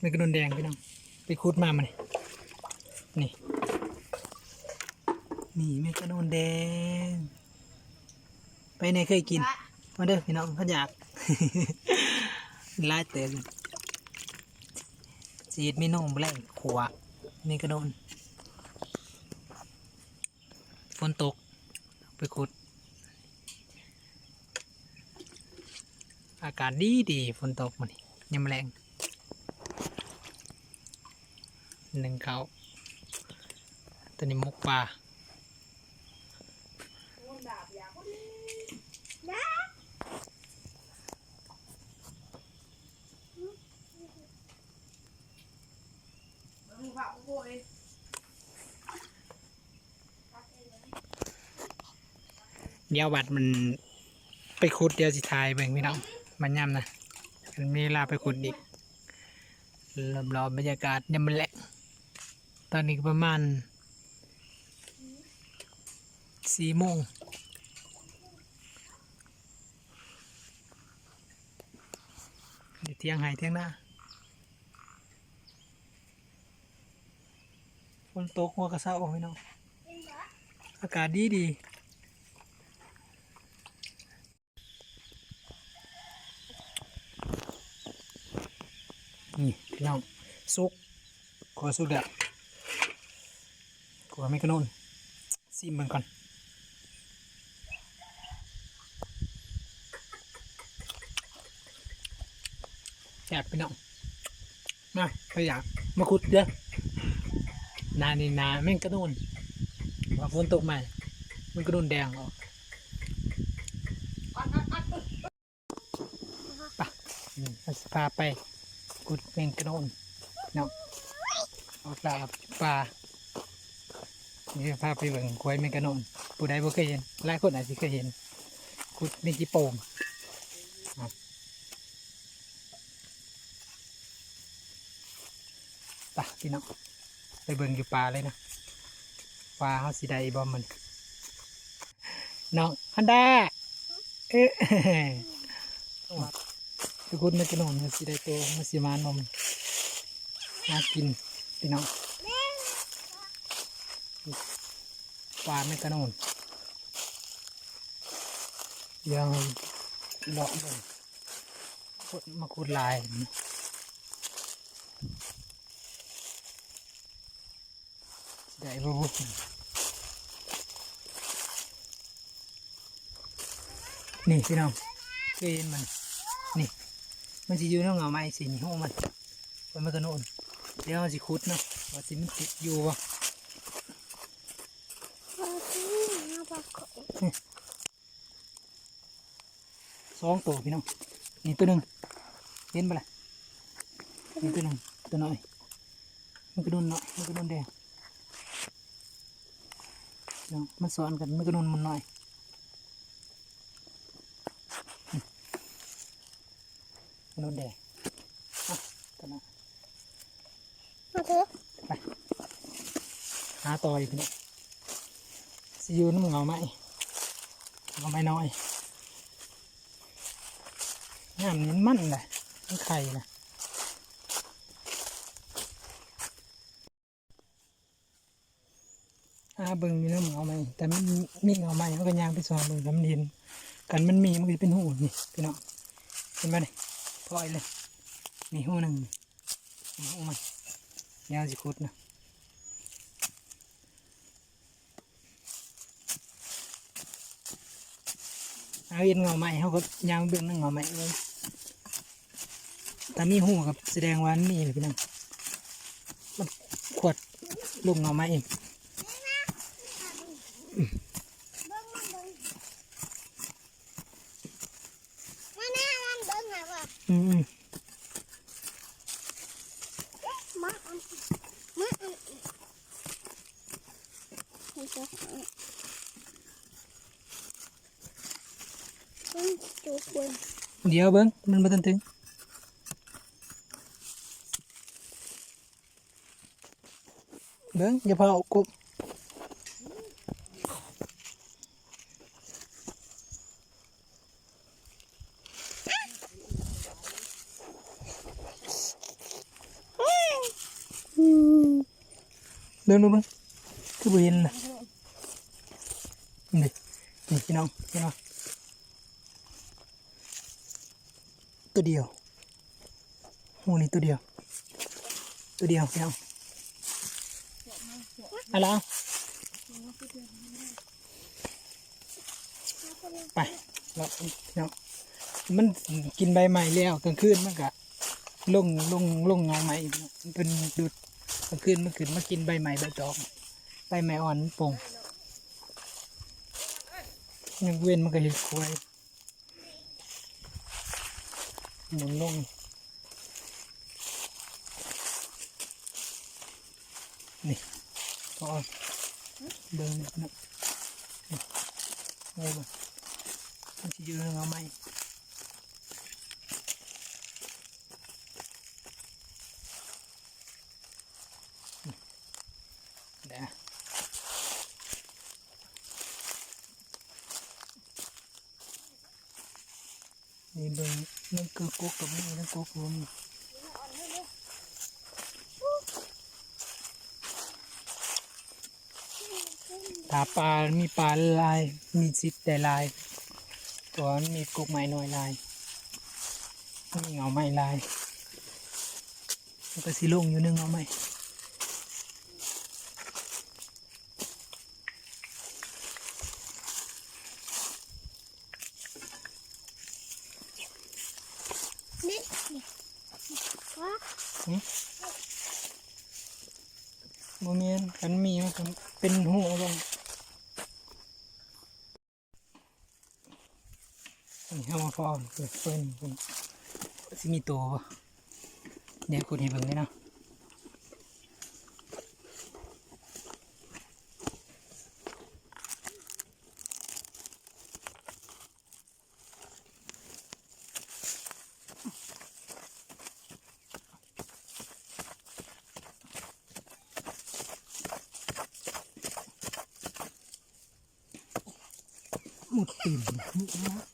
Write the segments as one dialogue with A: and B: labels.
A: ไม่กระโดนแดงพี่น้องไปคุดมามานี่ นี่นี่ไม่กระโดนแดง ไปไหนเคยกินมาเด้อพี่น้องเขาอยากไล่เตะเลยจีดมีน้องแบงขวนี่กระโดนฝนตก ไปขุด อากาศดีดีฝนตกมันยามแรง หนึ่งเขาตัวนี้มุกปลาเดี๋ยวบัดมันไปขุดเดี๋ยวสิทายเบ่งพี่น้องมันย่ำนะมันมีลาไปขุดอีกรอบๆบรรยากาศยังมันแหละ ตอนนี้ประมาณสี่โมงเดี๋ยวเที่ยงไห้เที่ยงหน้าฝนตกหัวกระเซ้าพี่น้องอากาศดีดีนี่พี่น้องซุกขอซุกเดือ ดขอไม่กระนุ่นซิมมันก่อนแซ่บพี่น้องมาขอยากมาขุดเด้อนานี่นาแม่งกระนุ่นว่าฝนตกม่มันกระนุ่นแดงออกปอืมเราจะพาไปกุดเป็นกระโดนเนาะออกลาปลา นี่พาพไปเบิ่งควายเมกระนนผู้ใดบ่เคยเห็นหลายคนอาจจะเคยเห็นกุดเป็นจีโป่งครับไปพี่น้องไปเบิ่งอยู่ปลาเลยนะปลาเขาสีใดบอมมันน้องฮันดาเอ๊ะทุกคนไม่กินนมมันสิได้โตมันสิมานมน่ากินพี่น้อง ปลาไม่กระโนนยังเลาะเลยขุดมาขุดลายได้บ่บุนี่พี่น้องเคยเห็นมัน นี่ มันจะอยู่ในเงาไม้สีนี่ห้องมันมันไม่กระโนนเดี๋ยวมันจะคุดเนาะว่าสิมันติดอยู่วะ สองตัวพี่น้อง นี่ตัวหนึ่งเห็นปะล่ะนี่ตัวหนึ่งตัวน้อย มันกระโดนน้อยมันกระโดนแดงเนาะมันซ้อนกันมันกระโดนมันน้อยกระโดนแดงอะตัวน้อย
B: มาเถอะ
A: หาต่ออีกเนี่ยสิอยูน้ำเงาไหม เงาไม้น้อยงามนี้นมั่นเลยมันไข่นะอาเบิงมีน้ำเงาไหมแต่มันมีเงาไหมมันก็ยางไปสองเบิงแต่มันเห็นกันมันมีมันก็จะเป็นหูนี่พี่น้องเห็นไหมนี่พลอยเลยมีหูหนึ่งหูมันยาวสิคุดนะ เอาเห็นเงาใหม่เขาก็ยางเบื้องนั่งเงาใหม่เลยแต่มีหูกับแสดงว่านี่เลยพี่น้องมันขวดลูกเงาใหม่เอง
B: มาหน้ามันเบิ้งหน่อยว่ะ
A: อืมอืม
B: มาอันมาอัน มันจะมันจุกเบิ้ง
A: เดี๋ยวเบิ้งมันม ตันถึงเบิ้งอย่าพาเอากบเดินดูเบิ่งคือบ่เห็นน่ะนี่นี่พี่น้องพี่น้องตัวเดียว ตัวเดียวเดียวอะไรเอาไปเราพี่น้องมันกินใบใหม่แล้วกลางคืนมันก็ลงลงลงเงาใหม่เป็นดูดกลางคืนมันขึ้นมากินใบใหม่ใบตองใบใหม่อ่อนโป่งยังเว้นมันก็เห็ดควาย หมุนลงนี่ก็เดินนะนี่โอ้ยมัน จะยืนเอาไหมเดี๋ยวนี่เดินนั่นคือกุ๊กกับนี่นั่นกุ๊กรวมถ้าปลา มีปลาลาย มีจิตแต่ลาย ตัวมีกุกไม้น้อยลาย มีเงาไม้ลาย มันก็สิลงอยู่นึงเงาไม้
B: นี่นี่ว้า
A: โมเมนกันมีมันก็เป็นหูลงนี่ เปิดเฟิร์นสิมีตัวปะเดี๋ยวคุณเห็นเบิ่งเลยเนาะ หมดติ่มนี่นะ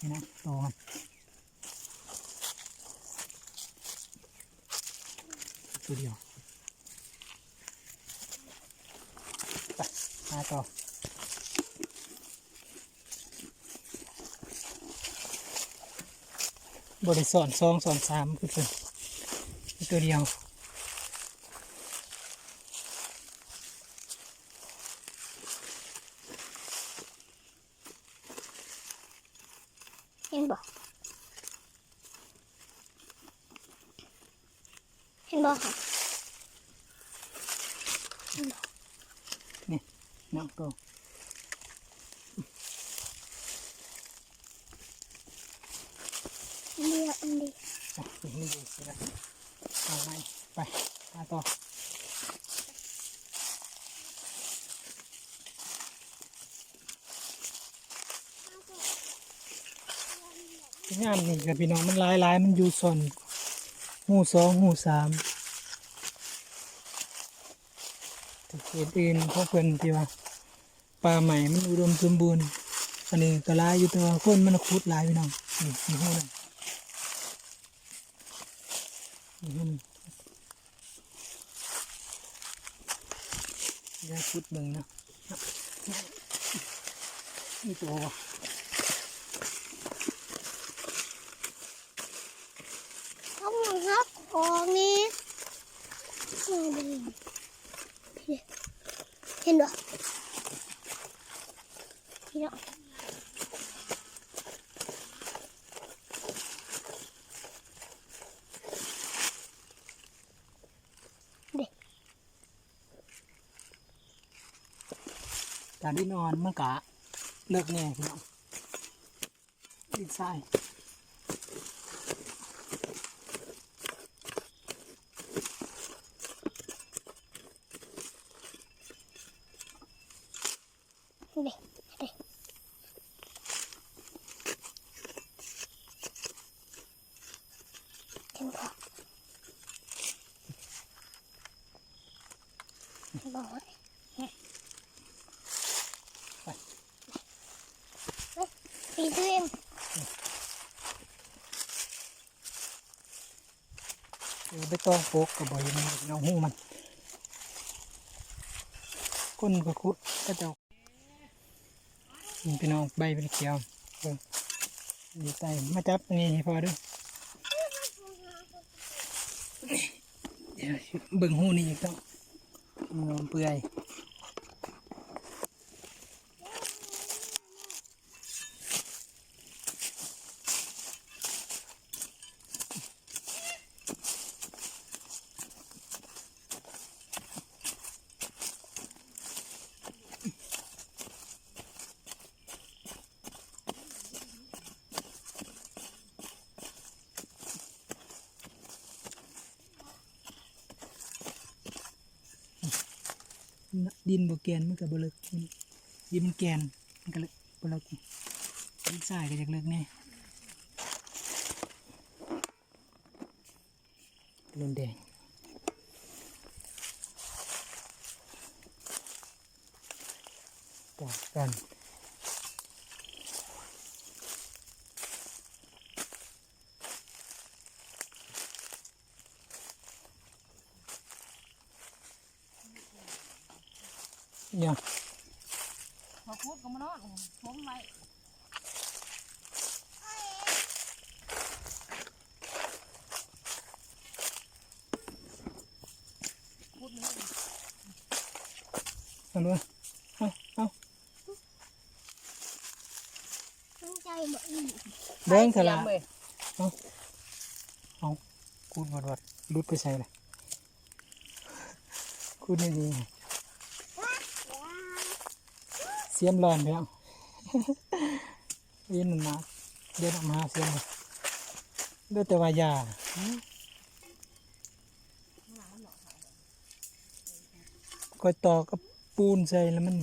A: นี่นะตัวมัน ตัวเดียวไปมาต่อบริสอนสองสอนสามคือเป็นตัวเดียว
B: เห็นบ่เห็นบ่ค่ะ
A: น้องตัว
B: เดียวอันเดียว
A: อะไปนี่ดูสิละเอาไงไปมาต่อง่ามนี่กับพี่น้องมันหลายหลายมันอยู่ส่วนหูสองหูสามแต่เขตอื่นเขาเพิ่นที่ว่าป่าใหม่มันอุดมสมบูรณ์อันนี้ก็หลายอยู่แตัวาคนมันขุดหลายพี่น้องนี่มีหูหนึงมีหูหนึงเดี๋ ยวขุดเบิ่งนะนี่ตัวบ่
B: เขาบังคับของนี่เห็นบ่เห็นบ่เตา
A: ดินนอนเมื่อกะเลิกแน่พี่น้อดินไส่ย
B: บอกว่า ปีตัวเอง
A: เอาไปตองโปกกับบ่อยมันน้องหูมันก้นก็คุดก็จะนี่พี่น้องใบเป็นเขียวเบิ่งดีใจมาจับนนี่ให้พอด้วยเดี๋ยวเบิ่งหูนี่อีกต้องมันเปื่อย ดินบแกนมันกับเลิกดินมันแกนมันก็เลยบเลิกดินทรายก็จะเลิกแน่รุนแดงต่อกัน เนี่ย
C: พอพูดก็มานอนผมไว้
A: เอาด้วยเอาเอา
B: ตั้งใจบอกอีก
A: เดินเถอะละ
C: เลย
A: เอาคูดวัดวัดรุดไปใส่เลยคูดไม่ดีเสียมร้อนแล้วเย็นมาเดินออกมาเสียมเลยเดือแต่ว่ายาคอยต่อกับปูนใส่แล้วมัน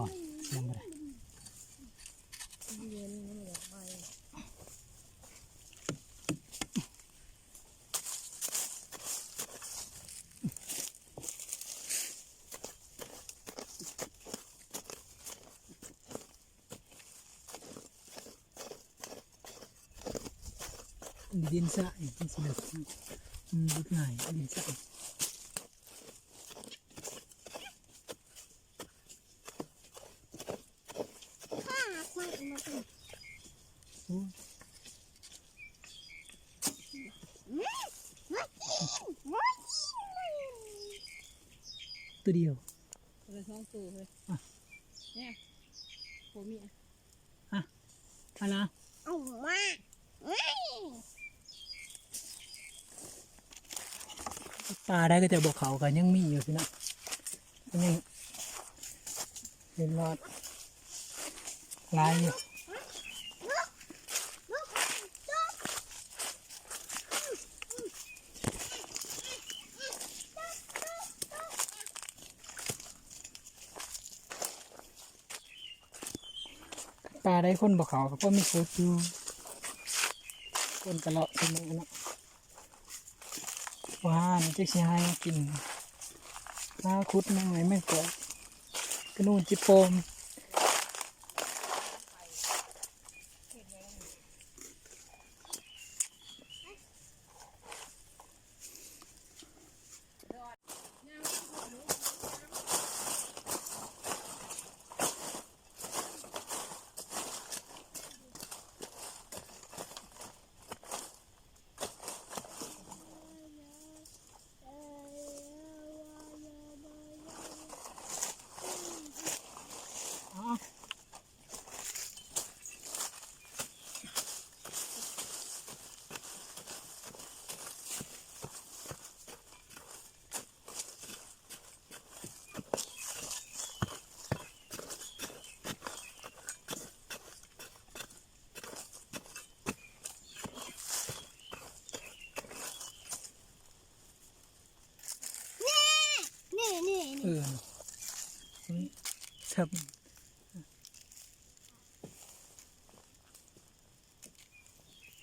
A: อดเสียมอะไรดินสระดินสระอืมรุดง่าย
B: ป็น
A: โอ้
B: มากินมากิน
A: ตัวเดียว
C: เลยท้องตูเลย
A: อะ
C: เนี่ยผมมี
A: อะไร
B: เอามาไม่
A: ปลาได้ก็จะบอกเขากันยังมีอยู่สินะนยังเห็นรอดลายอยู่ปลาได้คนบอกเขาก็มีโคตรอยู่คนตลอดเสมอเนาะ ว่านี่จะสิให้กินน้าคุดนั่งไหนไม่กิดกระนูนจิโปมอ๋อเอ
B: นี่นี่
A: อนี่ ครับ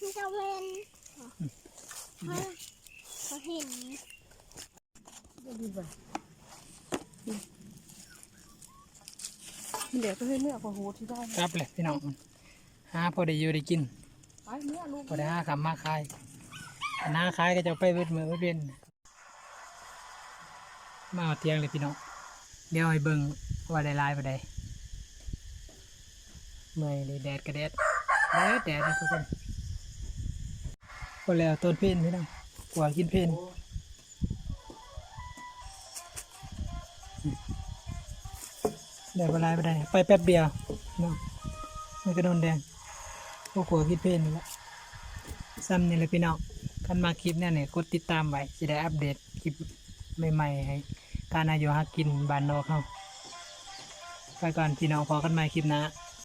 B: มันจะเวนเขาเขาเห็น
C: ดีบ่มันเดี๋ยวก็ให้เมื่อพอโหที่ได้
A: ครับเลยพี่น้องหาพอได้อยู่ได้กิน
C: ไปเมื่อลูก
A: พอได้หาคำมาขายอันหาขายก็จะเอาไปเวทมือเวทเวียนมาเอาเตียงเลยพี่น้องเดี๋ยวให้เบิ่ง ว่าได้ลายไปได้เมื่อยเลยแดดกระแดดแดดแดดนะทุกคนพอแล้วต้นเพนพี่น้องกว่ากินเพนได้เวลาไปได้ไปแป๊บเดียวเนาะมันก็โดนแดงพวกหัวกินเพนนี่แหละซ้ำนี่เลยพี่น้องคันมาคลิปเนี่ยเนี่ยกดติดตามไว้จะได้อัปเดตคลิปใหม่ๆให้การอายุหากินบ้านนอกเขา ไปก่อนพี่น้องพอกันใหม่คลิปหนะ